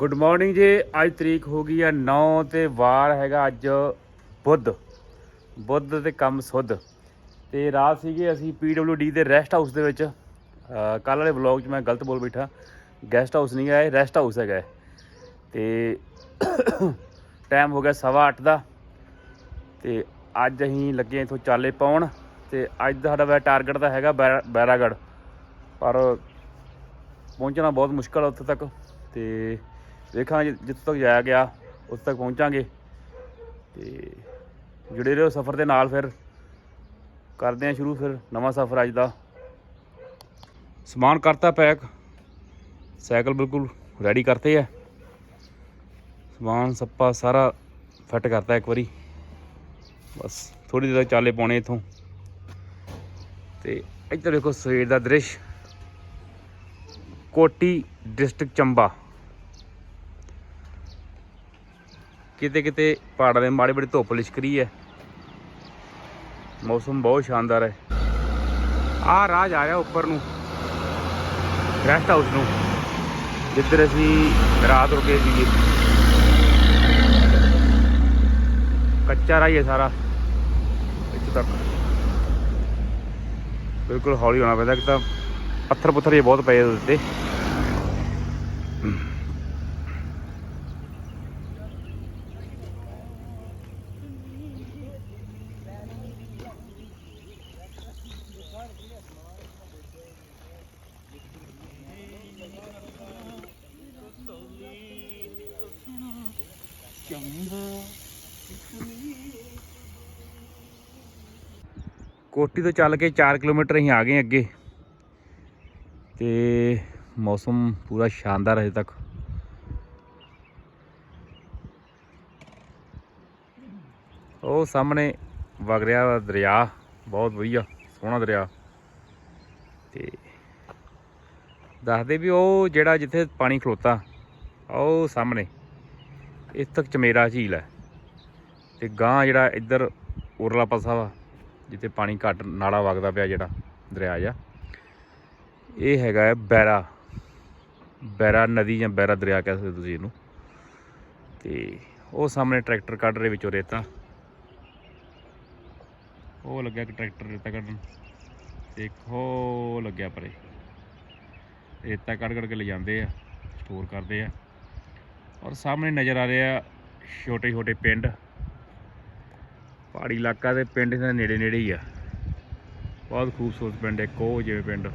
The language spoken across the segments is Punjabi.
ਗੁੱਡ ਮਾਰਨਿੰਗ ਜੀ। ਅੱਜ ਤਰੀਕ ਹੋ ਗਈ ਆ 9 ਤੇ ਵਾਰ ਹੈਗਾ ਅੱਜ ਬੁੱਧ। ਬੁੱਧ ਤੇ ਕੰਮ ਸੁੱਧ। ਤੇ ਰਾਤ ਸੀਗੇ ਅਸੀਂ PWD ਦੇ ਰੈਸਟ ਹਾਊਸ ਦੇ ਵਿੱਚ। ਕੱਲ ਵਾਲੇ ਵਲੌਗ 'ਚ ਮੈਂ ਗਲਤ ਬੋਲ ਬੈਠਾ। ਗੈਸਟ ਹਾਊਸ ਨਹੀਂ ਹੈ ਰੈਸਟ ਹਾਊਸ ਹੈਗਾ ਇਹ। ਤੇ ਟਾਈਮ ਹੋ ਗਿਆ ਸਵਾ ਅੱਠ ਦਾ। ਤੇ ਅੱਜ ਅਸੀਂ ਲੱਗੇ ਇਥੋਂ ਚਾਲੇ ਪਾਉਣ। ਤੇ ਅੱਜ ਦਾ ਸਾਡਾ ਵੈ ਟਾਰਗੇਟ ਤਾਂ ਹੈਗਾ ਬੈਰਾ- ਬੈਰਾਗੜ੍ਹ ਪਰ ਪਹੁੰਚਣਾ ਬਹੁਤ ਮੁਸ਼ਕਲ ਹੈ ਉੱਥੇ ਤੱਕ। ਤੇ ਵੇਖਾਂਗੇ ਜਿੱਥੋਂ ਤੱਕ ਜਾਇਆ ਗਿਆ, ਉੱਥੇ ਤੱਕ ਪਹੁੰਚਾਂਗੇ। ਤੇ ਜੁੜੇ ਰਹੋ ਸਫ਼ਰ ਦੇ ਨਾਲ ਫਿਰ। ਕਰਦੇ ਹਾਂ ਸ਼ੁਰੂ ਫਿਰ ਨਵਾਂ ਸਫ਼ਰ ਅੱਜ ਦਾ। ਸਮਾਨ ਕਰਤਾ ਪੈਕ। ਸਾਈਕਲ ਬਿਲਕੁਲ ਰੈਡੀ ਕਰਤੇ ਹੈ ਸਮਾਨ, ਸੱਪਾ ਸਾਰਾ ਫਿੱਟ ਕਰਤਾ ਇੱਕ ਵਾਰੀ। ਬਸ ਥੋੜੀ ਦੇਰ ਤੱਕ ਚਾਲੇ ਪਾਉਣੇ ਇਥੋਂ। ਤੇ ਇੱਧਰ ਦੇਖੋ ਸਵੇਰ ਦਾ ਦ੍ਰਿਸ਼। ਕੋਟੀ ਡਿਸਟ੍ਰਿਕਟ ਚੰਬਾ। ਕਿਤੇ ਕਿਤੇ ਪਹਾੜਾਂ ਦੇ ਮਾੜੀ ਬੜੀ ਧੁੱਪ ਲਿਸ਼ਕ ਰਹੀ ਹੈ। ਮੌਸਮ ਬਹੁਤ ਸ਼ਾਨਦਾਰ ਹੈ। ਆਹ ਰਾਹ ਜਾ ਰਿਹਾ ਉੱਪਰ ਨੂੰ ਰੈਸਟ ਹਾਊਸ ਨੂੰ, ਜਿੱਧਰ ਅਸੀਂ ਰਾਤ ਰੁਕੇ ਸੀਗੇ। ਕੱਚਾ ਰਾਹ ਹੀ ਹੈ ਸਾਰਾ, ਇੱਥੇ ਤੱਕ। ਬਿਲਕੁਲ ਹੌਲੀ ਹੋਣਾ ਪੈਂਦਾ ਕਿ ਤਾਂ ਪੱਥਰ ਪੁੱਥਰ ਇਹ ਬਹੁਤ ਪਏ ਉੱਤੇ। ਕੋਟੀ ਤੋਂ ਚੱਲ ਕੇ 4 ਕਿਲੋਮੀਟਰ ਅਸੀਂ ਆ ਗਏ ਅੱਗੇ। ਤੇ ਮੌਸਮ ਪੂਰਾ ਸ਼ਾਨਦਾਰ ਹੈ ਅਜੇ ਤੱਕ। ਉਹ ਸਾਹਮਣੇ ਵਗ ਰਿਹਾ ਦਰਿਆ, ਬਹੁਤ ਵਧੀਆ, ਸੋਹਣਾ ਦਰਿਆ। ਤੇ ਦੱਸਦੇ ਵੀ ਉਹ ਜਿਹੜਾ ਜਿੱਥੇ ਪਾਣੀ ਖਲੋਤਾ, ਉਹ ਸਾਹਮਣੇ ਇਸ ਤੱਕ ਚਮੇਰਾ ਝੀਲ ਹੈ। ਤੇ ਗਾਂ ਜਿਹੜਾ ਇੱਧਰ ਉਰਲਾ ਪਾਸਾ ਵਾ ਜਿੱਥੇ ਪਾਣੀ ਘੱਟ ਨਾਲਾ ਵਗਦਾ ਪਿਆ ਜਿਹੜਾ ਦਰਿਆ ਜਾ ਇਹ ਹੈਗਾ ਹੈ ਬੈਰਾ। ਬੈਰਾ ਨਦੀ ਜਾਂ ਬੈਰਾ ਦਰਿਆ ਕਹਿ ਸਕਦੇ ਤੁਸੀਂ ਇਹਨੂੰ। ਤੇ ਉਹ ਸਾਹਮਣੇ ਟਰੈਕਟਰ ਕੱਢ ਰਹੇ ਵਿੱਚੋਂ ਰੇਤਾ। ਉਹ ਲੱਗਿਆ ਕਿ ਟਰੈਕਟਰ ਰੇਤਾ ਕੱਢਣ। ਦੇਖੋ ਲੱਗਿਆ ਪਰੇ। ਰੇਤਾ ਕੱਢ ਕੱਢ ਕੇ ਲੈ ਜਾਂਦੇ ਆ ਸਟੋਰ ਕਰਦੇ ਆ। ਔਰ ਸਾਹਮਣੇ ਨਜ਼ਰ ਆ ਰਿਹਾ ਛੋਟੇ ਛੋਟੇ ਪਿੰਡ। ਪਹਾੜੀ ਇਲਾਕਾ ਦੇ ਪਿੰਡ ਦੇ ਨੇੜੇ ਨੇੜੇ ਹੀ ਆ। ਬਹੁਤ ਖੂਬਸੂਰਤ ਪਿੰਡ ਇੱਕ ਉਹ ਜਿਵੇਂ ਪਿੰਡ,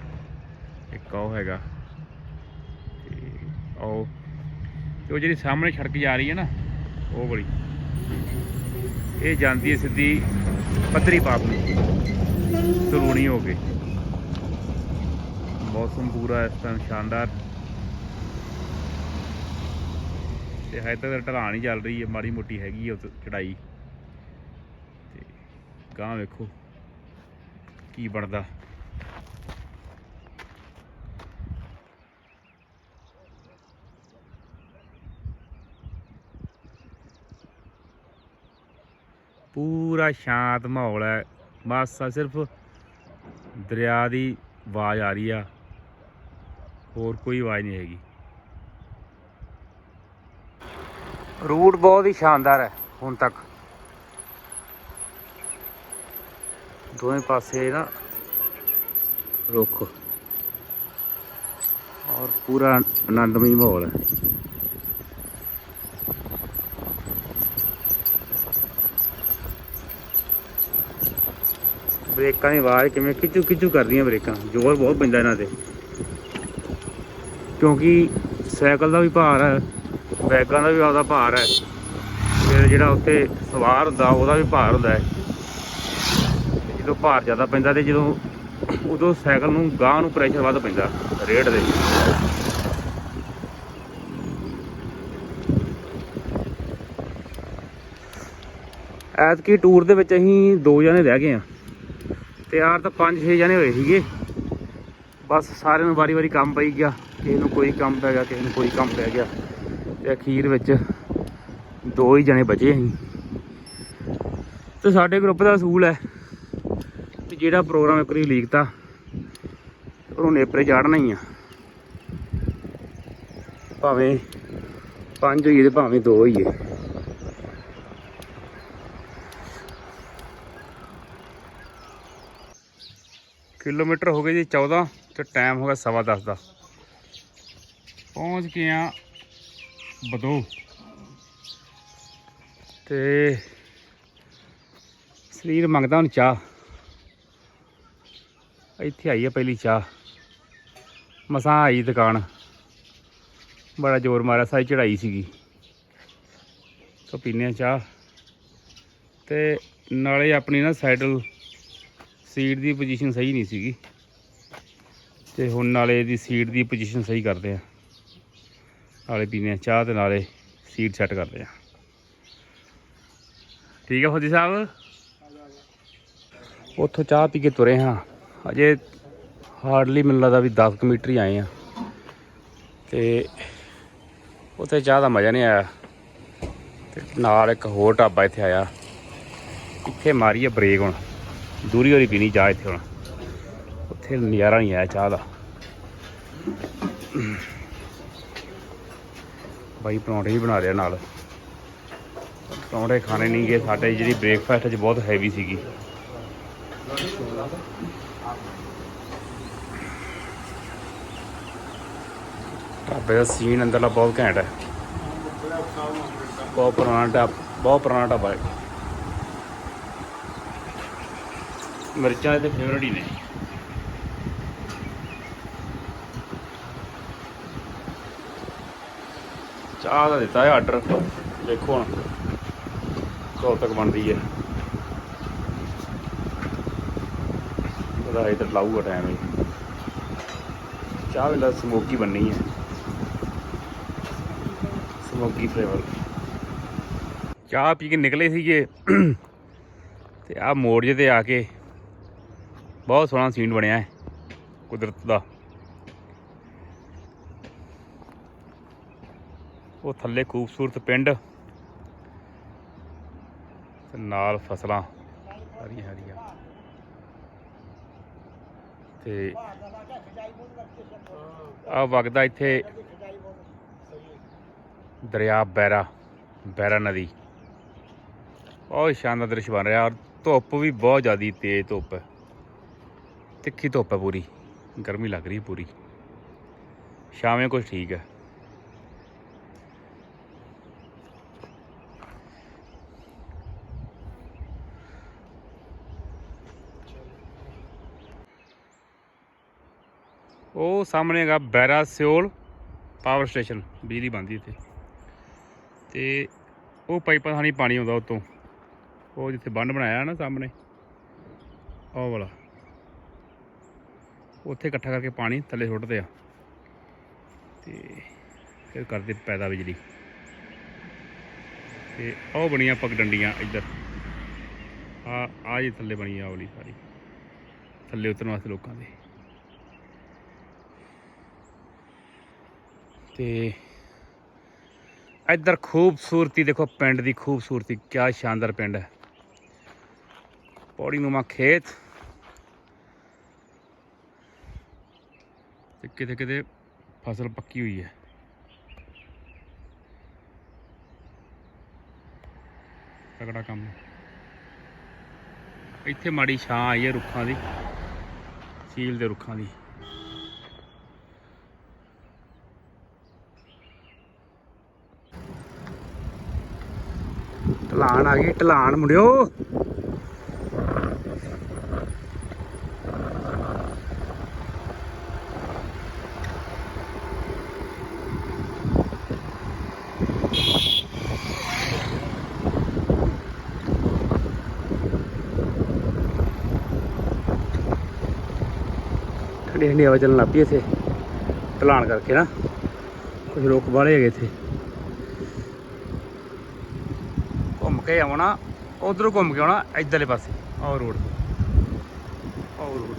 ਇੱਕ ਉਹ ਹੈਗਾ। ਤੇ ਉਹ ਉਹ ਜਿਹੜੀ ਸਾਹਮਣੇ ਸੜਕ ਜਾ ਰਹੀ ਹੈ ਨਾ, ਉਹ ਵਾਲੀ। ਇਹ ਜਾਂਦੀ ਹੈ ਸਿੱਧੀ ਪੱਧਰੀ ਪਾਪ ਨੂੰ। ਸਲੂਣੀ ਹੋ ਕੇ। ਮੌਸਮ ਪੂਰਾ ਇਸ ਟਾਈਮ ਸ਼ਾਨਦਾਰ। ਤੇ ਹਜੇ ਤੱਕ ਢਲਾਣ ਹੀ ਚੱਲ ਰਹੀ ਹੈ, ਮਾੜੀ ਮੋਟੀ ਹੈਗੀ ਹੈ ਚੜਾਈ ਗਾਂ ਵੇਖੋ ਕੀ ਬਣਦਾ। ਪੂਰਾ ਸ਼ਾਂਤ ਮਾਹੌਲ ਹੈ। ਬਸ ਆ ਸਿਰਫ ਦਰਿਆ ਦੀ ਆਵਾਜ਼ ਆ ਰਹੀ ਆ। ਹੋਰ ਕੋਈ ਆਵਾਜ਼ ਨਹੀਂ ਹੈਗੀ। ਰੂਟ ਬਹੁਤ ਹੀ ਸ਼ਾਨਦਾਰ ਹੈ ਹੁਣ ਤੱਕ। ਦੋਵੇਂ ਪਾਸੇ ਨਾ ਰੁੱਖ। ਔਰ ਪੂਰਾ ਆਨੰਦਮਈ ਮਾਹੌਲ ਹੈ। ਬ੍ਰੇਕਾਂ ਦੀ ਆਵਾਜ਼ ਕਿਵੇਂ ਖਿੱਚੂ ਖਿੱਚੂ ਕਰਦੀਆਂ ਬ੍ਰੇਕਾਂ। ਜ਼ੋਰ ਬਹੁਤ ਪੈਂਦਾ ਇਹਨਾਂ ਤੇ। ਕਿਉਂਕਿ ਸਾਈਕਲ ਦਾ ਵੀ ਭਾਰ ਹੈ, ਬੈਗਾਂ ਦਾ ਵੀ ਆਪਦਾ ਭਾਰ ਹੈ। ਫਿਰ ਜਿਹੜਾ ਉੱਤੇ ਸਵਾਰ ਹੁੰਦਾ, ਉਹਦਾ ਵੀ ਭਾਰ ਹੁੰਦਾ ਹੈ। ਜਦੋਂ ਭਾਰ ਜ਼ਿਆਦਾ ਪੈਂਦਾ ਤੇ ਜਦੋਂ ਉਦੋਂ ਸਾਈਕਲ ਨੂੰ ਗਾਹ ਨੂੰ ਪ੍ਰੈਸ਼ਰ ਵੱਧ ਪੈਂਦਾ ਰੇਡ ਦੇ। ਐਤਕੀ ਟੂਰ ਦੇ ਵਿੱਚ ਅਸੀਂ ਦੋ ਜਣੇ ਰਹਿ ਗਏ ਆ ਤੇ ਯਾਰ ਤਾਂ 5-6 ਜਣੇ ਹੋਏ ਸੀਗੇ। ਬਸ ਸਾਰਿਆਂ ਨੂੰ ਵਾਰੀ-ਵਾਰੀ ਕੰਮ ਪਈ ਗਿਆ, ਕਿਸੇ ਨੂੰ ਕੋਈ ਕੰਮ ਪੈ ਗਿਆ, ਕਿਸੇ ਨੂੰ ਕੋਈ ਕੰਮ ਪੈ ਗਿਆ ਤੇ ਅਖੀਰ ਵਿੱਚ ਦੋ ਹੀ ਜਣੇ ਬਚੇ ਅਸੀਂ। ਤੇ ਸਾਡੇ ਗਰੁੱਪ ਦਾ ਅਸੂਲ ਹੈ। ਕਿ ਜਿਹੜਾ ਪ੍ਰੋਗਰਾਮ ਇੱਕ ਵਾਰੀ ਲੀਕਤਾ ਉਹਨੂੰ ਨੇਪਰੇ ਚਾੜਨਾ ਹੀ ਆ। ਭਾਵੇਂ ਪੰਜ ਹੋਈਏ ਤੇ ਭਾਵੇਂ ਦੋ ਹੋਈਏ। ਕਿਲੋਮੀਟਰ ਹੋ ਗਏ ਜੀ 14 ਤੇ ਟਾਈਮ ਹੋ ਗਿਆ ਸਵਾ ਦਸ ਦਾ। ਪਹੁੰਚ ਗਏ ਆ ਬਦੋ। ਤੇ ਸਰੀਰ ਮੰਗਦਾ ਹੁਣ ਚਾਹ। ਇੱਥੇ ਆਈ ਆ ਪਹਿਲੀ ਚਾਹ। ਮਸਾਂ ਆਈ ਦੁਕਾਨ। ਬੜਾ ਜ਼ੋਰ ਮਾਰਿਆ ਸਾਰੀ ਚੜਾਈ ਸੀਗੀ। ਤਾਂ ਪੀਨੇ ਆ ਚਾਹ। ਤੇ ਨਾਲੇ ਆਪਣੀ ਨਾ ਸਾਈਡਲ ਸੀਟ ਦੀ ਪੋਜੀਸ਼ਨ ਸਹੀ ਨਹੀਂ ਸੀਗੀ। ਤੇ ਹੁਣ ਨਾਲੇ ਇਹਦੀ ਸੀਟ ਦੀ ਪੋਜੀਸ਼ਨ ਸਹੀ ਕਰਦੇ ਆ। ਨਾਲੇ ਪੀਨੇ ਆ ਚਾਹ ਤੇ ਨਾਲੇ ਸੀਟ ਸੈੱਟ ਕਰਦੇ ਆ। ਠੀਕ ਹੈ ਫੌਜੀ ਸਾਹਿਬ? ਉੱਥੋਂ ਚਾਹ ਪੀ ਕੇ ਤੁਰੇ ਹਾਂ। ਅਜੇ ਹਾਰਡਲੀ ਮੈਨੂੰ ਲੱਗਦਾ ਵੀ 10 ਕੁ ਮੀਟਰ ਹੀ ਆਏ ਆ। ਤੇ ਉੱਥੇ ਚਾਹ ਦਾ ਮਜ਼ਾ ਨਹੀਂ ਆਇਆ। ਤੇ ਨਾਲ ਇੱਕ ਹੋਰ ਢਾਬਾ ਇੱਥੇ ਆਇਆ। ਇੱਥੇ ਮਾਰੀ ਆ ਬ੍ਰੇਕ ਹੁਣ। ਦੂਰੀ ਹੋਰੀ ਪੀਣੀ ਚਾਹ ਇੱਥੇ ਹੁਣ। ਉੱਥੇ ਨਜ਼ਾਰਾ ਨਹੀਂ ਆਇਆ ਚਾਹ ਦਾ। ਬਾਈ ਪਰੌਂਠੇ ਵੀ ਬਣਾ ਰਿਹਾ ਨਾਲ। ਪਰੌਂਠੇ ਖਾਣੇ ਨਹੀਂ ਗਏ। ਸਾਡੇ ਜਿਹੜੀ ਬ੍ਰੇਕਫਾਸਟ 'ਚ ਬਹੁਤ ਹੈਵੀ ਸੀਗੀ। ਢਾਬੇ ਦਾ ਸੀਨ ਅੰਦਰਲਾ ਬਹੁਤ ਘੈਂਟ ਹੈ। ਬਹੁਤ ਪੁਰਾਣਾ ਢਾਬਾ, ਬਹੁਤ ਪੁਰਾਣਾ ਢਾਬਾ ਹੈ। ਮਿਰਚਾਂ ਇਹਦੇ ਫੇਵਰਟ ਹੀ ਨੇ। ਚਾਹ ਦਾ ਦਿੱਤਾ ਹੈ ਆਰਡਰ ਦੇਖੋ ਹੁਣ, ਕਦੋਂ ਤੱਕ ਬਣਦੀ ਹੈ। ਉਹਦਾ ਇਹ ਤਾਂ ਲਾਊਗਾ ਟਾਈਮ ਹੀ ਚਾਹ ਵੇਲਾ ਸਮੋਕੀ ਬਣਨੀ ਹੈ। ਸਮੋਕੀ ਫਲੇਵਰ ਚਾਹ ਪੀ ਕੇ ਨਿਕਲੇ ਸੀਗੇ। ਤੇ ਆਹ ਮੋੜ ਜੇ ਤੇ ਆ ਕੇ ਬਹੁਤ ਸੋਹਣਾ ਸੀਨ ਬਣਿਆ ਹੈ, ਕੁਦਰਤ ਦਾ। ਉਹ ਥੱਲੇ ਖੂਬਸੂਰਤ ਪਿੰਡ। ਤੇ ਨਾਲ ਫਸਲਾਂ ਹਰੀਆਂ ਹਰੀਆਂ ਤੇ ਆ ਵਗਦਾ ਇੱਥੇ ਦਰਿਆ ਬੈਰਾ ਬੈਰਾ ਨਦੀ। ਬਹੁਤ ਸ਼ਾਨਦਾਰ ਦ੍ਰਿਸ਼ ਬਣ ਰਿਹਾ। ਔਰ ਧੁੱਪ ਵੀ ਬਹੁਤ ਜ਼ਿਆਦੀ ਤੇਜ਼ ਧੁੱਪ ਹੈ। ਤਿੱਖੀ ਧੁੱਪ ਹੈ ਪੂਰੀ। ਗਰਮੀ ਲੱਗ ਰਹੀ ਹੈ ਪੂਰੀ। ਸ਼ਾਮੇ ਕੁਝ ਠੀਕ ਹੈ। ਉਹ ਸਾਹਮਣੇ ਹੈਗਾ ਬੈਰਾ ਸਿਓਲ ਪਾਵਰ ਸਟੇਸ਼ਨ, ਬਿਜਲੀ ਬੰਦੀ ਇੱਥੇ। ਤੇ ਉਹ ਪਾਈਪਾਂ ਥਾਣੀ ਪਾਣੀ ਆਉਂਦਾ ਉਤੋਂ। ਉਹ ਜਿੱਥੇ ਬੰਨ ਬਣਾਇਆ ਨਾ ਸਾਹਮਣੇ, ਉਹ ਵਾਲਾ। ਉੱਥੇ ਇਕੱਠਾ ਕਰਕੇ ਪਾਣੀ ਥੱਲੇ ਸੁੱਟਦੇ ਆ। ਤੇ ਫਿਰ ਕਰਦੇ ਪੈਦਾ ਬਿਜਲੀ। ਤੇ ਉਹ ਬਣੀਆਂ ਪਗਡੰਡੀਆਂ ਇੱਧਰ। ਆ ਆ ਜੀ ਥੱਲੇ ਬਣੀ ਆ ਵਾਲੀ ਸਾਰੀ। ਥੱਲੇ ਉਤਰਨ ਵਾਸਤੇ ਲੋਕਾਂ ਦੇ। ਤੇ ਇੱਧਰ ਖੂਬਸੂਰਤੀ, ਦੇਖੋ ਪਿੰਡ ਦੀ ਖੂਬਸੂਰਤੀ, ਕਿਆ ਸ਼ਾਨਦਾਰ ਪਿੰਡ ਹੈ। ਪੌੜੀ ਨੂਮਾ ਖੇਤ। ਤੇ ਕਿਤੇ ਕਿਤੇ ਫਸਲ ਪੱਕੀ ਹੋਈ ਹੈ। ਤਗੜਾ ਕੰਮ ਇੱਥੇ ਮਾੜੀ ਛਾਂ ਆਈ ਹੈ ਰੁੱਖਾਂ ਦੀ, ਸੀਲ ਦੇ ਰੁੱਖਾਂ ਦੀ। ਢਲਾਣ ਆ ਗਈ, ਢਲਾਣ ਮੁੰਡਿਓ। ਠੰਡੀ ਠੰਡੀ ਹਵਾ ਚੱਲਣ ਲੱਗ ਪਈ ਇੱਥੇ, ਢਲਾਣ ਕਰਕੇ ਨਾ। ਕੁਝ ਲੋਕ ਬਾਹਲੇ ਹੈਗੇ ਇੱਥੇ ਘੁੰਮ ਕੇ ਆਉਣਾ, ਉਧਰੋਂ ਘੁੰਮ ਕੇ ਆਉਣਾ, ਇੱਧਰਲੇ ਪਾਸੇ, ਆਹ ਰੋਡ ਆਹ ਰੋਡ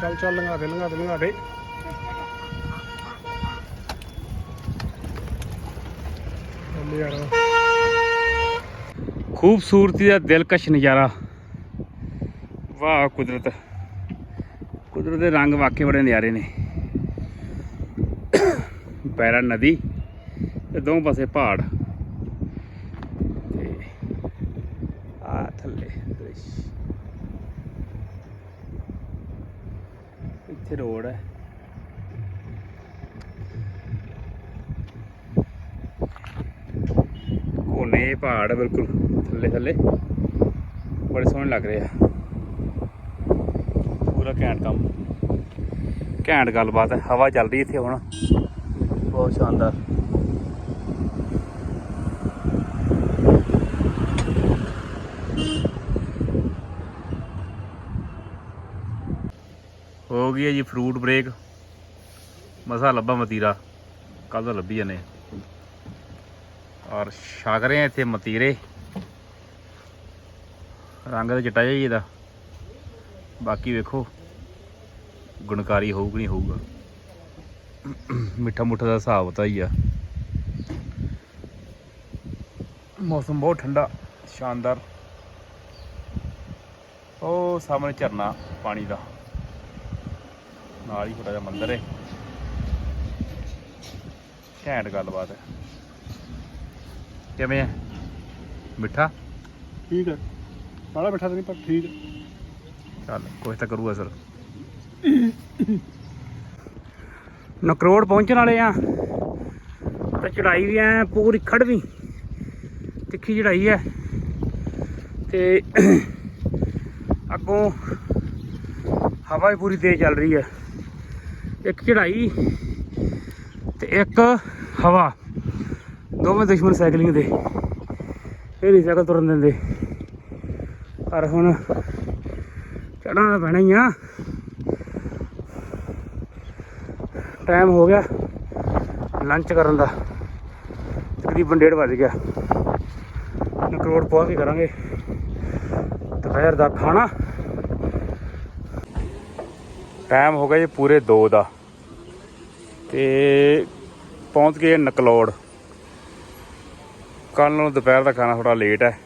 ਚੱਲ ਚੱਲ, ਲੰਘਾ ਦੇ ਲੰਘਾ ਦੇ ਲੰਘਾ ਦੇ। ਖੂਬਸੂਰਤੀ ਦਾ ਦਿਲਕਸ਼ ਨਜ਼ਾਰਾ। ਵਾਹ, ਕੁਦਰਤ। ਕੁਦਰਤ ਦੇ ਰੰਗ ਵਾਕੇ ਬੜੇ ਨਿਆਰੇ ਨੇ। ਪੈਰਾ ਨਦੀ ਤੇ ਦੋਵੇਂ ਪਾਸੇ ਪਹਾੜ। ਤੇ ਆ ਥੱਲੇ ਦ੍ਰਿਸ਼। ਇੱਥੇ ਰੋਡ ਹੈ। ਕੋਨੇ ਪਹਾੜ ਬਿਲਕੁਲ ਥੱਲੇ ਥੱਲੇ। ਬੜੇ ਸੋਹਣੇ ਲੱਗ ਰਹੇ ਆ। ਪੂਰਾ ਘੈਂਟ ਕੰਮ। ਘੈਂਟ ਗੱਲਬਾਤ ਹੈ, ਹਵਾ ਚੱਲ ਰਹੀ ਇੱਥੇ ਹੁਣ। ਬਹੁਤ ਸ਼ਾਨਦਾਰ। ਹੋ ਗਈ ਹੈ ਜੀ ਫਰੂਟ ਬ੍ਰੇਕ ਮਸਾ ਲੱਭਾ ਮਤੀਰਾ। ਕੱਲ ਤਾਂ ਲੱਭੀ ਜਾਨੇ ਔਰ ਛਕ ਰਹੇ ਆ ਇੱਥੇ ਮਤੀਰੇ। ਰੰਗ ਦਾ ਚਿੱਟਾ ਜਿਹਾ ਹੀ ਇਹਦਾ। ਬਾਕੀ ਵੇਖੋ। ਗੁਣਕਾਰੀ ਹੋਊ ਕਿ ਨਹੀਂ ਹੋਊਗਾ। ਮਿੱਠਾ ਮੁੱਠਾ ਦਾ ਹਿਸਾਬ ਤਾਂ ਹੀ ਆ। ਮੌਸਮ ਬਹੁਤ ਠੰਡਾ ਸ਼ਾਨਦਾਰ। ਉਹ ਸਾਹਮਣੇ ਝਰਨਾ ਪਾਣੀ ਦਾ। ਨਾਲ ਹੀ ਛੋਟਾ ਜਿਹਾ ਮੰਦਿਰ ਹੈ ਘੈਂਟ ਗੱਲਬਾਤ ਹੈ ਕਿਵੇਂ ਹੈ ਮਿੱਠਾ? ਠੀਕ ਹੈ ਬਾਹਲਾ ਮਿੱਠਾ ਤਾਂ ਨਹੀਂ ਪਰ ਠੀਕ ਹੈ ਚੱਲ ਕੁਛ ਤਾਂ ਕਰੂਗਾ ਸਰ। ਨਕਰੋੜ ਪਹੁੰਚਣ ਵਾਲੇ ਆ। ਤੇ ਚੜਾਈ ਵੀ ਐ, ਪੂਰੀ ਖੜਵੀਂ ਤਿੱਖੀ ਚੜਾਈ ਐ। ਤੇ ਅੱਗੋਂ ਹਵਾ ਵੀ ਪੂਰੀ ਤੇਜ਼ ਚੱਲ ਰਹੀ ਐ। ਇੱਕ ਚੜਾਈ ਤੇ ਇੱਕ ਹਵਾ। ਦੋਵੇਂ ਦੁਸ਼ਮਣ ਸਾਈਕਲਿੰਗ ਦੇ। ਇਹ ਨਹੀਂ ਸਾਈਕਲ ਤੁਰਨ ਦਿੰਦੇ। ਪਰ ਹੁਣ ਚੜ੍ਹਨਾ ਤਾਂ ਪੈਣਾ ਹੀ ਆ। ਟਾਈਮ ਹੋ ਗਿਆ ਲੰਚ ਕਰਨ ਦਾ। ਤਕਰੀਬਨ 1:30 ਵੱਜ ਗਿਆ। ਨਕਰੋੜ ਪਹੁੰਚ ਕੇ ਕਰਾਂਗੇ। ਦੁਪਹਿਰ ਦਾ ਖਾਣਾ। ਟਾਈਮ ਹੋ ਗਿਆ ਜੀ ਪੂਰੇ 2 ਦਾ। ਤੇ ਪਹੁੰਚ ਗਏ ਨਕਲੋੜ। ਕੱਲ ਨੂੰ ਦੁਪਹਿਰ ਦਾ ਖਾਣਾ ਥੋੜਾ ਲੇਟ ਹੈ।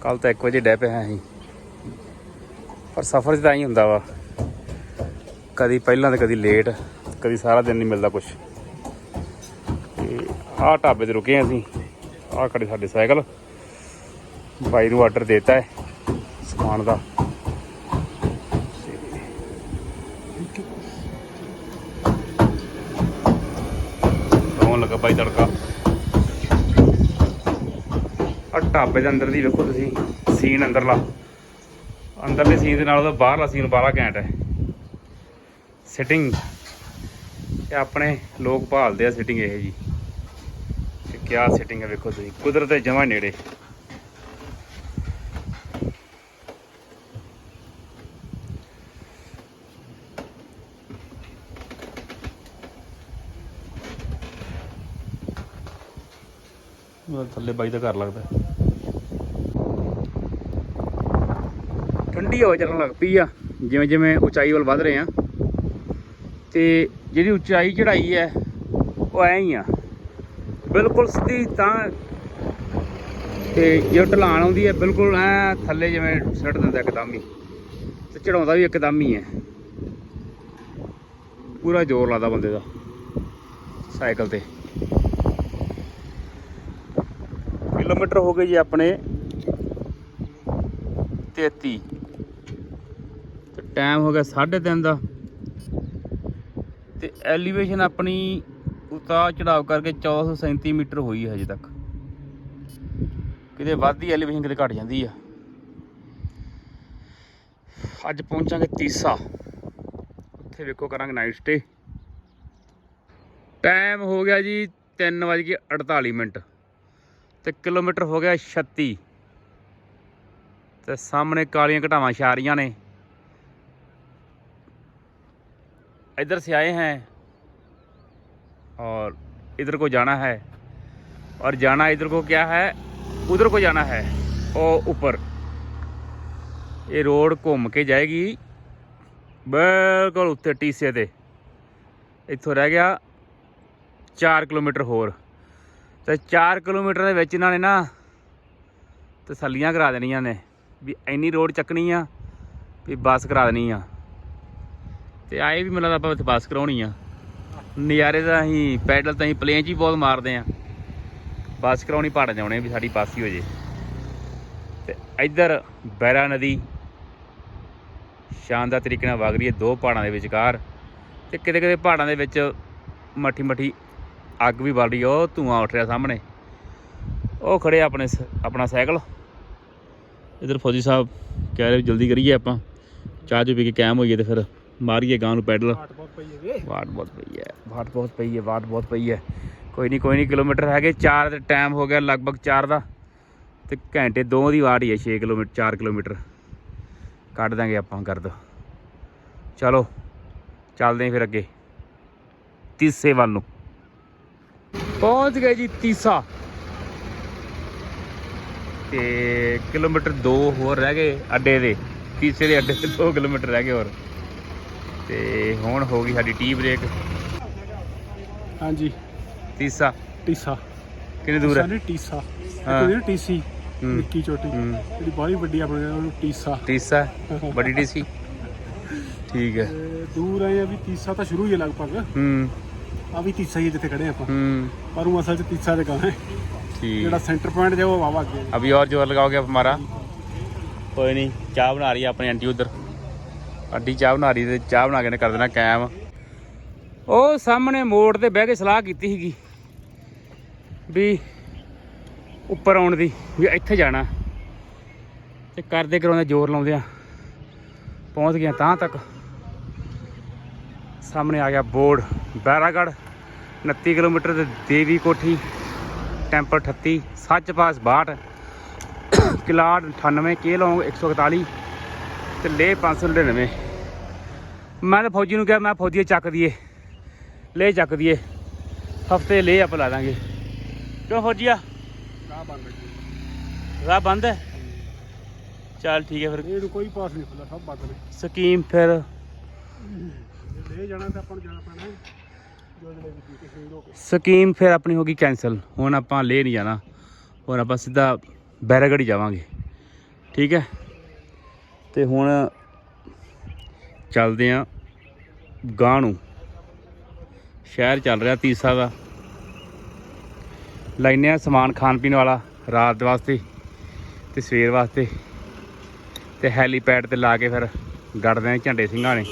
ਕੱਲ ਤਾਂ 1 ਵਜੇ ਡੈ ਪਿਆ ਅਸੀਂ। ਪਰ ਸਫ਼ਰ 'ਚ ਤਾਂ ਹੀ ਹੁੰਦਾ ਵਾ। ਕਦੀ ਪਹਿਲਾਂ ਤੇ ਕਦੀ ਲੇਟ ਕਦੀ ਸਾਰਾ ਦਿਨ ਨਹੀਂ ਮਿਲਦਾ ਕੁਝ ਤੇ ਆਹ ਢਾਬੇ ਤੇ ਰੁਕੇ ਹਾਂ ਅਸੀਂ। ਆਹ ਖੜੇ ਸਾਡੇ ਸਾਈਕਲ। ਬਾਈ ਨੂੰ ਆਰਡਰ ਦਿੱਤਾ ਹੈ ਸਮਾਨ ਦਾ। ਆਉਣ ਲੱਗਾ ਬਾਈ ਤੜਕਾ। ਆ ਢਾਬੇ ਦੇ ਅੰਦਰ ਦੀ ਵੇਖੋ ਤੁਸੀਂ ਸੀਨ ਅੰਦਰਲਾ। ਅੰਦਰਲੇ ਸੀਨ ਦੇ ਨਾਲ ਉਹਦਾ ਬਾਹਰਲਾ ਸੀਨ ਬਾਹਲਾ ਘੈਂਟ ਹੈ। ਸਿਟਿੰਗ ਇਹ ਆਪਣੇ ਲੋਕ ਭਾਲਦੇ ਆ ਸਿਟਿੰਗ ਇਹ ਜੀ। ਤੇ ਕਿਆ ਸਿਟਿੰਗ ਹੈ ਵੇਖੋ ਤੁਸੀਂ ਕੁਦਰਤ ਦੇ ਜਮਾਂ ਨੇੜੇ। ਥੱਲੇ ਬਾਈ ਦਾ ਘਰ ਲੱਗਦਾ। ਠੰਡੀ ਹਵਾ ਚੱਲਣ ਲੱਗ ਪਈ ਆ ਜਿਵੇਂ ਜਿਵੇਂ ਉਚਾਈ ਵੱਲ ਵੱਧ ਰਹੇ ਆ। ਤੇ ਜਿਹੜੀ ਉਚਾਈ ਚੜਾਈ ਹੈ, ਉਹ ਐਂ ਹੀ ਆ। ਬਿਲਕੁਲ ਸਿੱਧੀ ਤਾਂ ਤੇ ਜੋ ਢਲਾਣ ਆਉਂਦੀ ਹੈ, ਬਿਲਕੁਲ ਐ ਥੱਲੇ ਜਿਵੇਂ ਸੱਟ ਦਿੰਦਾ ਇੱਕਦਮ ਹੀ। ਤੇ ਚੜਾਉਂਦਾ ਵੀ ਇੱਕਦਮ ਹੀ ਹੈ। ਪੂਰਾ ਜ਼ੋਰ ਲਾਦਾ ਬੰਦੇ ਦਾ, ਸਾਈਕਲ ਤੇ। ਕਿਲੋਮੀਟਰ ਹੋ ਗਏ ਜੀ ਆਪਣੇ 33 ਤੇ ਟਾਈਮ ਹੋ ਗਿਆ 3:30 ਦਾ। ਤੇ ਐਲੀਵੇਸ਼ਨ ਆਪਣੀ ਉਤਾਰ ਚੜਾਵ ਕਰਕੇ 1437 ਮੀਟਰ ਹੋਈ ਹੈ ਹਜੇ ਤੱਕ। ਕਿਤੇ ਵੱਧਦੀ ਐਲੀਵੇਸ਼ਨ ਕਿਤੇ ਘਟ ਜਾਂਦੀ ਆ। ਅੱਜ ਪਹੁੰਚਾਂਗੇ ਤੀਸਾ। ਉੱਥੇ ਵੇਖੋ ਕਰਾਂਗੇ ਨਾਈਟ ਸਟੇ ਟਾਈਮ ਹੋ ਗਿਆ ਜੀ 3:48 ਮਿੰਟ। ਤੇ ਕਿਲੋਮੀਟਰ ਹੋ ਗਿਆ 36 ਤੇ ਸਾਹਮਣੇ ਕਾਲੀਆਂ ਘਟਾਵਾਂ ਛਾ ਰਹੀਆਂ ਨੇ। इधर से आए हैं और इधर को जाना है और जाना इधर को क्या है उधर को जाना है और ऊपर ये रोड घूम के जाएगी ਬਿਲਕੁਲ ਉੱਤੇ ਟੀਸੇ ਤੇ ਇੱਥੋਂ ਰਹਿ ਗਿਆ 4 ਕਿਲੋਮੀਟਰ ਹੋਰ ਤੇ 4 ਕਿਲੋਮੀਟਰ ਦੇ ਵਿੱਚ ਇਹਨਾਂ ਨੇ ਨਾ ਤਸੱਲੀਆਂ ਕਰਾ ਦੇਣੀਆਂ ਨੇ ਵੀ ਇੰਨੀ ਰੋਡ ਚੱਕਣੀ ਆ ਵੀ ਬੱਸ ਕਰਾ ਦੇਣੀ ਆ ਤੇ ਆਏ ਵੀ ਮੈਨੂੰ ਆਪਾਂ ਇੱਥੇ ਬੱਸ ਕਰਾਉਣੀ ਆ। ਨਜ਼ਾਰੇ ਤਾਂ ਅਸੀਂ ਪੈਡਲ ਤਾਂ ਅਸੀਂ ਪਲੇਨ 'ਚ ਹੀ ਬਹੁਤ ਮਾਰਦੇ ਆ। ਬੱਸ ਕਰਾਉਣੀ ਪਹਾੜਾਂ 'ਚ ਆਉਣੇ ਵੀ ਸਾਡੀ ਬੱਸ ਹੀ ਹੋ ਜੇ। ਤੇ ਇੱਧਰ ਬੈਰਾ ਨਦੀ, ਸ਼ਾਨਦਾਰ ਤਰੀਕੇ ਨਾਲ ਵਗ ਰਹੀ ਹੈ ਦੋ ਪਹਾੜਾਂ ਦੇ ਵਿਚਕਾਰ। ਤੇ ਕਿਤੇ ਕਿਤੇ ਪਹਾੜਾਂ ਦੇ ਵਿੱਚ ਮੱਠੀ ਮੱਠੀ ਅੱਗ ਵੀ ਬਲ ਰਹੀ ਉਹ ਧੂਆਂ ਉੱਠ ਰਿਹਾ ਸਾਹਮਣੇ। ਉਹ ਖੜੇ ਆਪਣੇ ਸ- ਆਪਣਾ ਸਾਈਕਲ। ਇਧਰ ਫੌਜੀ ਸਾਹਿਬ ਕਹਿ ਰਹੇ ਵੀ ਜਲਦੀ ਕਰੀਏ ਆਪਾਂ। ਚਾਹ ਚੁ ਪੀ ਕੇ ਕਾਇਮ ਹੋਈਏ ਤੇ ਫਿਰ ਮਾਰੀਏ ਗਾਂ ਨੂੰ ਪੈਡਲ। ਘਾਟ ਬਹੁਤ ਪਈ ਹੈ ਵਾਟ ਬਹੁਤ ਪਈ ਹੈ। ਵਾਟ ਬਹੁਤ ਪਈ ਹੈ ਵਾਟ ਬਹੁਤ ਪਈ ਹੈ। ਕੋਈ ਨਹੀਂ ਕੋਈ ਨਹੀਂ ਕਿਲੋਮੀਟਰ ਹੈਗੇ 4 ਤੇ ਟਾਈਮ ਹੋ ਗਿਆ ਲਗਭਗ 4 ਦਾ। ਤੇ ਘੰਟੇ 2 ਦੀ ਵਾਟ ਹੀ ਹੈ 6 ਕਿਲੋਮੀਟਰ 4 ਕਿਲੋਮੀਟਰ। ਕੱਢ ਦਾਂਗੇ ਆਪਾਂ ਕਰ ਦੋ ਚਲੋ ਚੱਲਦੇ ਫਿਰ ਅੱਗੇ। ਤੀਸੇ ਵੱਲ ਨੂੰ। ਪਹੁੰਚ ਗਏ ਜੀ ਤੀਸਾ। ਤੇ ਕਿਲੋਮੀਟਰ 2 ਹੋਰ ਰਹਿ ਗਏ ਅੱਡੇ ਦੇ। ਤੀਸੇ ਦੇ ਅੱਡੇ ਤੇ 2 ਕਿਲੋਮੀਟਰ ਰਹਿ ਗਏ ਹੋਰ। ਤੇ ਹੁਣ ਹੋ ਗਈ ਸਾਡੀ ਟੀ ਬ੍ਰੇਕ। ਹਾਂਜੀ। ਤੀਸਾ। ਟੀਸਾ ਕਿੰਨੀ ਦੂਰ ਹੈ? ਸਾਡੇ ਟੀਸਾ ਹਾਂ। ਕੋਈ ਟੀਸੀ ਨਿੱਕੀ ਛੋਟੀ ਹੂੰ। ਜਿਹੜੀ ਬਾਹਲੀ ਵੱਡੀ ਆਪਣੇ ਨਾਲ ਉਹਨੂੰ ਟੀਸਾ ਤੀਸਾ? ਬੜੀ ਟੀਸੀ? ਠੀਕ ਹੈ। ਦੂਰ ਆਏ ਆ ਤੀਸਾ ਤਾਂ ਸ਼ੁਰੂ ਹੀ ਹੈ ਲਗਭਗ। ਹੂੰ। ਆ ਤੀਸਾ ਹੀ ਜਿੱਥੇ ਖੜੇ ਆਪਾਂ। ਹੂੰ। ਪਰ ਉਹ ਅਸਲ 'ਚ ਤੀਸਾ ਦੇ ਹੈ। ਜਿਹੜਾ ਸੈਂਟਰ ਪੁਆਇੰਟ ਜਾ ਉਹ ਵਾਵਾ ਅੱਗੇ ਅਭੀ ਹੋਰ ਜ਼ੋਰ ਲਗਾਓਗੇ ਆਪ ਹਮਾਰਾ ਕੋਈ ਨਹੀਂ ਚਾਹ ਬਣਾ ਰਹੀ ਹੈ ਆਪਣੀ ਆਂਟੀ ਉਧਰ। आंटी ਚਾਹ ਬਣਾ ਰਹੀ ਤੇ ਚਾਹ ਬਣਾ ਕੇ ਨੇ ਕਰ ਦੇਣਾ ਕਾਇਮ। ਉਹ ਸਾਹਮਣੇ ਮੋੜ ਤੇ ਬਹਿ ਕੇ ਸਲਾਹ ਕੀਤੀ ਸੀਗੀ ਵੀ ਉੱਪਰ ਆਉਣ ਦੀ, ਵੀ ਇੱਥੇ ਜਾਣਾ। ਤੇ ਕਰਦੇ ਕਰਾਉਂਦੇ ਜ਼ੋਰ ਲਾਉਂਦੇ ਆ। ਪਹੁੰਚ ਗਿਆ ਤਾਂ ਤੱਕ। ਸਾਹਮਣੇ ਆ ਗਿਆ ਬੋਰਡ, ਬੈਰਾਗੜ 29 ਕਿਲੋਮੀਟਰ ਤੇ ਦੇਵੀ ਕੋਠੀ, ਟੈਂਪਲ 38 ਸੱਚ ਪਾਸ 62 ਕਿਲਾੜ 98 ਕੇ ਲੌਂਗ 141 ਤੇ ਲੇ 599 ਮੈਂ ਤਾਂ ਫੌਜੀ ਨੂੰ ਕਿਹਾ ਮੈਂ ਫੌਜੀ ਚੱਕ ਦਈਏ। ਲੈ ਚੱਕ ਦਈਏ। ਹਫ਼ਤੇ ਲੈ ਆਪ ਲਾ ਦਾਂਗੇ। ਕਿਉਂ ਫੌਜੀਆ? ਰਾਹ ਬੰਦ ਹੈ ਰਾਹ ਬੰਦ ਹੈ? ਚੱਲ ਠੀਕ ਹੈ ਫਿਰ। ਇਹਨੂੰ ਕੋਈ ਪਾਸ ਨਹੀਂ ਖੁੱਲਾ ਸਭ ਬੰਦ ਨੇ। ਸਕੀਮ ਫਿਰ। ਲੈ ਜਾਣਾ ਤਾਂ ਆਪਾਂ ਨੂੰ ਜਾਣਾ ਪੈਣਾ। ਸਕੀਮ ਫਿਰ ਆਪਣੀ ਹੋ ਗਈ ਕੈਨਸਲ ਹੁਣ ਆਪਾਂ ਲੈ ਨਹੀਂ ਜਾਣਾ। ਹੁਣ ਆਪਾਂ ਸਿੱਧਾ ਬੈਰਾਗੜ ਹੀ ਜਾਵਾਂਗੇ। ਠੀਕ ਹੈ? ਤੇ ਹੁਣ ਚੱਲਦੇ ਆਂ ਗਾਂ ਨੂੰ ਸ਼ਹਿਰ ਚੱਲ ਰਿਹਾ ਤੀਸਾ ਦਾ। ਲੈਨੇ ਆ ਸਮਾਨ ਖਾਣ ਪੀਣ ਵਾਲਾ ਰਾਤ ਦੇ ਵਾਸਤੇ ਤੇ ਸਵੇਰ ਵਾਸਤੇ ਤੇ ਹੈਲੀਪੈਡ ਤੇ ਲਾ ਕੇ ਫਿਰ ਗੱਡਦੇ ਆਂ ਝੰਡੇ ਸਿੰਘਾਂ ਨੇ।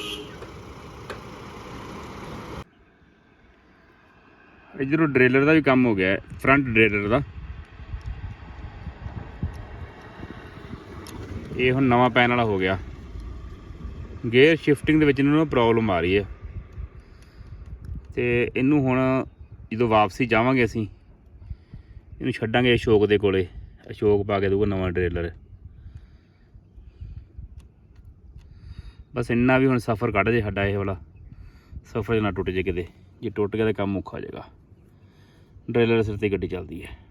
ਇਧਰੋਂ ਡਰੇਲਰ ਦਾ ਵੀ ਕੰਮ ਹੋ ਗਿਆ, ਫਰੰਟ ਡਰੇਲਰ ਦਾ। ਇਹ ਹੁਣ ਨਵਾਂ ਪੈਨ ਵਾਲਾ ਹੋ ਗਿਆ। ਗੇਅਰ ਸ਼ਿਫਟਿੰਗ ਦੇ ਵਿੱਚ ਇਹਨਾਂ ਨੂੰ ਪ੍ਰੋਬਲਮ ਆ ਰਹੀ ਹੈ। ਤੇ ਇਹਨੂੰ ਹੁਣ ਜਦੋਂ ਵਾਪਸੀ ਜਾਵਾਂਗੇ ਅਸੀਂ, ਇਹਨੂੰ ਛੱਡਾਂਗੇ ਅਸ਼ੋਕ ਦੇ ਕੋਲੇ। ਅਸ਼ੋਕ ਪਾ ਕੇ ਦੂਗਾ ਨਵਾਂ ਡ੍ਰੇਲਰ ਬਸ ਇੰਨਾ ਵੀ ਹੁਣ ਸਫ਼ਰ ਕੱਢ ਜੇ ਸਾਡਾ ਇਹ ਵਾਲਾ। ਸਫ਼ਰ ਨਾ ਟੁੱਟ ਜੇ ਕਿਤੇ, ਜੇ ਟੁੱਟ ਗਿਆ ਤਾਂ ਕੰਮ ਔਖਾ ਹੋ ਜਾਏਗਾ। ਡ੍ਰੇਲਰ ਸਿਰ ਤੇ ਗੱਡੀ ਚੱਲਦੀ ਹੈ।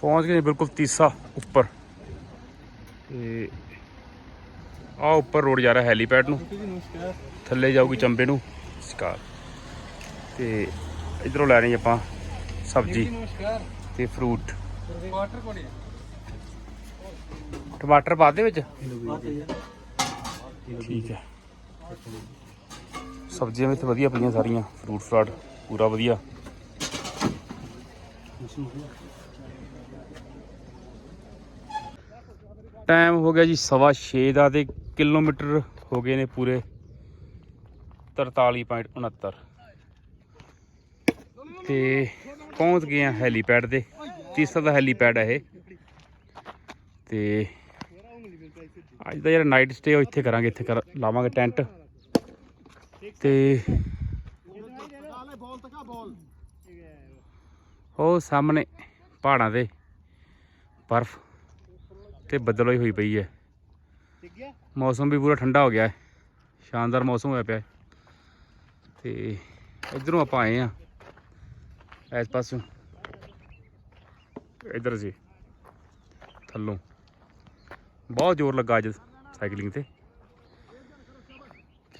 ਪਹੁੰਚ ਗਏ ਬਿਲਕੁਲ ਤੀਸਾ ਉੱਪਰ। ਤੇ ਆ ਉੱਪਰ ਰੋਡ ਜਾ ਰਿਹਾ ਹੈਲੀਪੈਡ ਨੂੰ। ਥੱਲੇ ਜਾਊਗੀ ਚੰਬੇ ਨੂੰ। ਸਕਾਰ ਤੇ ਇਧਰੋਂ ਲੈਣੀ ਆਪਾਂ ਸਬਜ਼ੀ ਤੇ ਫਰੂਟ। ਵਾਟਰ ਕੋਣੀ ਟਮਾਟਰ ਪਾ ਦੇ ਵਿੱਚ? ਠੀਕ ਹੈ। ਸਬਜ਼ੀਆਂ ਵੀ ਇੱਥੇ ਵਧੀਆ ਪਈਆਂ ਸਾਰੀਆਂ। ਫਰੂਟ ਫਰਾਟ ਪੂਰਾ ਵਧੀਆ। ਟਾਈਮ ਹੋ ਗਿਆ ਜੀ ਸਵਾ ਛੇ ਦਾ ਤੇ ਕਿਲੋਮੀਟਰ ਹੋ ਗਏ ਨੇ ਪੂਰੇ 43.69 ਤੇ ਪਹੁੰਚ ਗਏ ਆ ਹੈਲੀਪੈਡ ਤੇ। ਤੀਸਰਾ ਦਾ ਹੈਲੀਪੈਡ ਹੈ ਇਹ। ਤੇ ਅੱਜ ਦਾ ਜਿਹੜਾ ਨਾਈਟ ਸਟੇ ਉਹ ਇੱਥੇ ਕਰਾਂਗੇ, ਇੱਥੇ ਕਰ ਲਾਵਾਂਗੇ ਟੈਂਟ ਤੇ ਉਹ ਸਾਹਮਣੇ ਪਹਾੜਾਂ ਤੇ ਬਰਫ਼। ਤੇ ਬੱਦਲ ਹੋਈ ਹੋਈ ਪਈ ਹੈ। ਮੌਸਮ ਵੀ ਪੂਰਾ ਠੰਡਾ ਹੋ ਗਿਆ ਹੈ। ਸ਼ਾਨਦਾਰ ਮੌਸਮ ਹੋਇਆ ਪਿਆ ਹੈ। ਤੇ ਇਧਰੋਂ ਆਪਾਂ ਆਏ ਆ ਇਸ ਪਾਸੋਂ। ਇਧਰ ਸੀ ਥੱਲੋਂ। ਬਹੁਤ ਜ਼ੋਰ ਲੱਗਾ ਅੱਜ ਸਾਈਕਲਿੰਗ ਤੇ।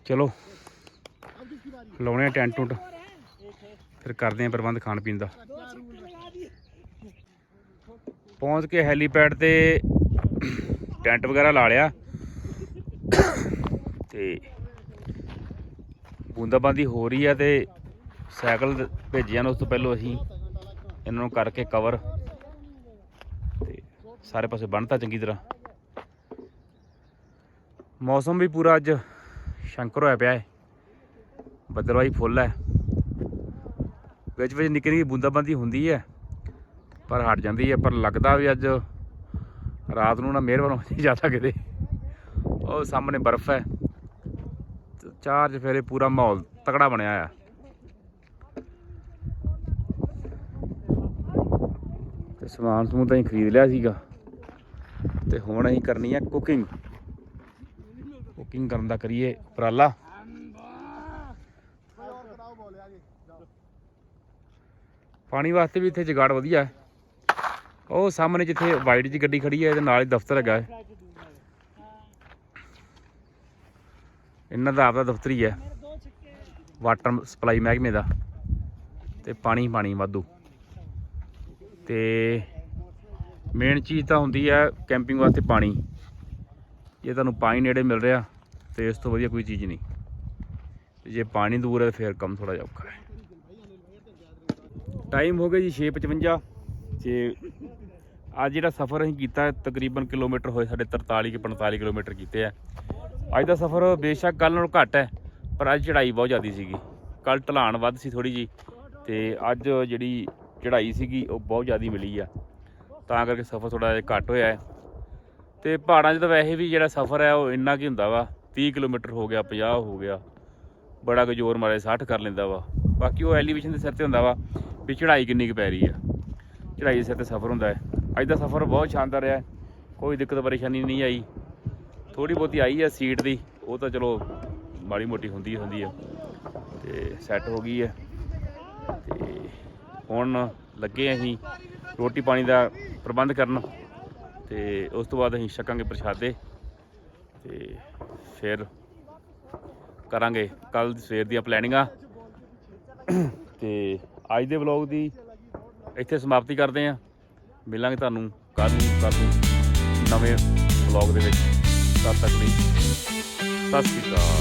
ਚਲੋ, ਲਾਉਣੇ ਟੈਂਟ ਟੁੱਟ। ਫਿਰ ਕਰਦੇ ਆ ਪ੍ਰਬੰਧ ਖਾਣ ਪੀਣ ਦਾ। ਪਹੁੰਚ ਕੇ ਹੈਲੀਪੈਡ ਤੇ ਟੈਂਟ ਵਗੈਰਾ ਲਾ ਲਿਆ। ਤੇ ਬੂੰਦਾਬਾਂਦੀ ਹੋ ਰਹੀ ਆ ਤੇ ਸਾਈਕਲ ਭੇਜਿਆ ਨੇ ਉਸ ਤੋਂ ਪਹਿਲਾਂ ਅਸੀਂ। ਇਹਨਾਂ ਨੂੰ ਕਰਕੇ ਕਵਰ ਤੇ ਸਾਰੇ ਪਾਸੇ ਬੰਨਤਾ ਚੰਗੀ ਤਰ੍ਹਾਂ। ਮੌਸਮ ਵੀ ਪੂਰਾ ਅੱਜ ਸ਼ੰਕਰ ਹੋਇਆ ਪਿਆ ਹੈ ਬੱਦਲਵਾਈ ਫੁੱਲ ਹੈ। ਵਿੱਚ ਵਿੱਚ ਨਿੱਕੀ ਨਿੱਕੀ ਬੂੰਦਾਬਾਂਦੀ ਹੁੰਦੀ ਹੈ। ਪਰ ਹਟ ਜਾਂਦੀ ਹੈ। ਪਰ ਲੱਗਦਾ ਵੀ ਅੱਜ ਰਾਤ ਨੂੰ ਨਾ ਮਿਹਰਬਾਨ ਹੋ ਜਾਏ ਜ਼ਿਆਦਾ ਕਿਤੇ। ਉਹ ਸਾਹਮਣੇ ਬਰਫ਼ ਹੈ। ਤੇ ਚਾਰ ਚਫੇਰੇ ਪੂਰਾ ਮਾਹੌਲ ਤਕੜਾ ਬਣਿਆ ਆ ਤੇ ਸਮਾਨ ਸਮੂਨ ਤਾਂ ਅਸੀਂ ਖਰੀਦ ਲਿਆ ਸੀਗਾ। ਤੇ ਹੁਣ ਅਸੀਂ ਕਰਨੀ ਆ ਕੁਕਿੰਗ ਕੁਕਿੰਗ ਕਰਨ ਦਾ ਕਰੀਏ ਉਪਰਾਲਾ। ਪਾਣੀ ਵਾਸਤੇ ਵੀ ਇੱਥੇ ਜਗਾੜ ਵਧੀਆ ਹੈ। ਉਹ ਸਾਹਮਣੇ ਜਿੱਥੇ ਵਾਈਟ ਜੀ ਗੱਡੀ ਖੜੀ ਹੈ, ਇਹਦੇ ਨਾਲ ਹੀ ਦਫ਼ਤਰ ਹੈਗਾ ਇਹਨਾਂ ਦਾ ਆਪਦਾ ਦਫ਼ਤਰ ਹੀ ਹੈ। ਵਾਟਰ ਸਪਲਾਈ ਮਹਿਕਮੇ ਦਾ। ਤੇ ਪਾਣੀ ਪਾਣੀ ਵਾਧੂ। ਤੇ ਮੇਨ ਚੀਜ਼ ਤਾਂ ਹੁੰਦੀ ਹੈ ਕੈਂਪਿੰਗ ਵਾਸਤੇ ਪਾਣੀ। ਜੇ ਤੁਹਾਨੂੰ ਪਾਣੀ ਨੇੜੇ ਮਿਲ ਰਿਹਾ, ਤੇ ਇਸ ਤੋਂ ਵਧੀਆ ਕੋਈ ਚੀਜ਼ ਨਹੀਂ। ਤੇ ਜੇ ਪਾਣੀ ਦੂਰ ਹੈ ਫਿਰ ਕੰਮ ਥੋੜਾ ਜਿਹਾ ਔਖਾ ਹੈ। ਟਾਈਮ ਹੋ ਗਿਆ ਜੀ 6:55 ਤੇ ਅੱਜ ਜਿਹੜਾ ਸਫ਼ਰ ਅਸੀਂ ਕੀਤਾ ਤਕਰੀਬਨ ਕਿਲੋਮੀਟਰ ਹੋਏ ਸਾਡੇ 43 ਕਿ 45 ਕਿਲੋਮੀਟਰ ਕੀਤੇ ਆ। ਅੱਜ ਦਾ ਸਫ਼ਰ ਬੇਸ਼ੱਕ ਕੱਲ ਨਾਲੋਂ ਘੱਟ ਹੈ, ਪਰ ਅੱਜ ਚੜਾਈ ਬਹੁਤ ਜ਼ਿਆਦੀ ਸੀਗੀ। ਕੱਲ ਢਲਾਣ ਵੱਧ ਸੀ ਥੋੜੀ ਜੀ ਤੇ ਅੱਜ ਜਿਹੜੀ ਚੜਾਈ ਸੀਗੀ, ਉਹ ਬਹੁਤ ਜ਼ਿਆਦੀ ਮਿਲੀ ਆ। ਤਾਂ ਕਰਕੇ ਸਫ਼ਰ ਥੋੜਾ ਜਿਹਾ ਘੱਟ ਹੋਇਆ ਹੈ। ਤੇ ਪਹਾੜਾਂ 'ਚ ਤਾਂ ਵੈਸੇ ਵੀ ਜਿਹੜਾ ਸਫ਼ਰ ਹੈ, ਉਹ ਇੰਨਾ ਕੀ ਹੁੰਦਾ ਵਾ 30 ਕਿਲੋਮੀਟਰ ਹੋ ਗਿਆ 50 ਹੋ ਗਿਆ, ਬੜਾ ਕੁ ਜ਼ੋਰ ਮਾਰੇ 60 ਕਰ ਲੈਂਦਾ ਵਾ। ਬਾਕੀ ਉਹ ਐਲੀਵੇਸ਼ਨ ਦੇ ਸਿਰ ਤੇ ਹੁੰਦਾ ਵਾ ਵੀ ਚੜਾਈ ਕਿੰਨੀ ਕੁ ਪੈ ਰਹੀ ਆ। ਚੜਾਈ ਦੇ ਸਿਰ ਤੇ ਸਫ਼ਰ ਹੁੰਦਾ ਹੈ। ਅੱਜ ਦਾ ਸਫ਼ਰ ਬਹੁਤ ਸ਼ਾਨਦਾਰ ਰਿਹਾ ਕੋਈ ਦਿੱਕਤ ਪਰੇਸ਼ਾਨੀ ਨਹੀਂ ਆਈ। ਥੋੜੀ ਬਹੁਤੀ ਆਈ ਹੈ ਸੀਟ ਦੀ। ਉਹ ਤਾਂ ਚਲੋ ਮਾੜੀ ਮੋਟੀ ਹੁੰਦੀ ਹੁੰਦੀ ਹੈ। ਤੇ ਸੈੱਟ ਹੋ ਗਈ ਹੈ। ਤੇ ਹੁਣ ਲੱਗੇ ਅਸੀਂ ਰੋਟੀ ਪਾਣੀ ਦਾ ਪ੍ਰਬੰਧ ਕਰਨ। ਤੇ ਉਸ ਤੋਂ ਬਾਅਦ ਅਸੀਂ ਛਕਾਂਗੇ ਪ੍ਰਸ਼ਾਦੇ। ਤੇ ਫਿਰ ਕਰਾਂਗੇ ਕੱਲ ਸਵੇਰ ਦੀਆਂ ਪਲੈਨਿੰਗਾਂ ਤੇ ਅੱਜ ਦੇ ਵਲੌਗ ਦੀ ਇੱਥੇ ਸਮਾਪਤੀ ਕਰਦੇ ਹਾਂ। ਮਿਲਾਂਗੇ ਤੁਹਾਨੂੰ ਕੱਲ ਨੂੰ ਕੱਲ ਨੂੰ ਨਵੇਂ ਵਲੌਗ ਦੇ ਵਿੱਚ। ਤਦ ਤੱਕ ਲਈ ਸਤਿ ਸ਼੍ਰੀ ਅਕਾਲ।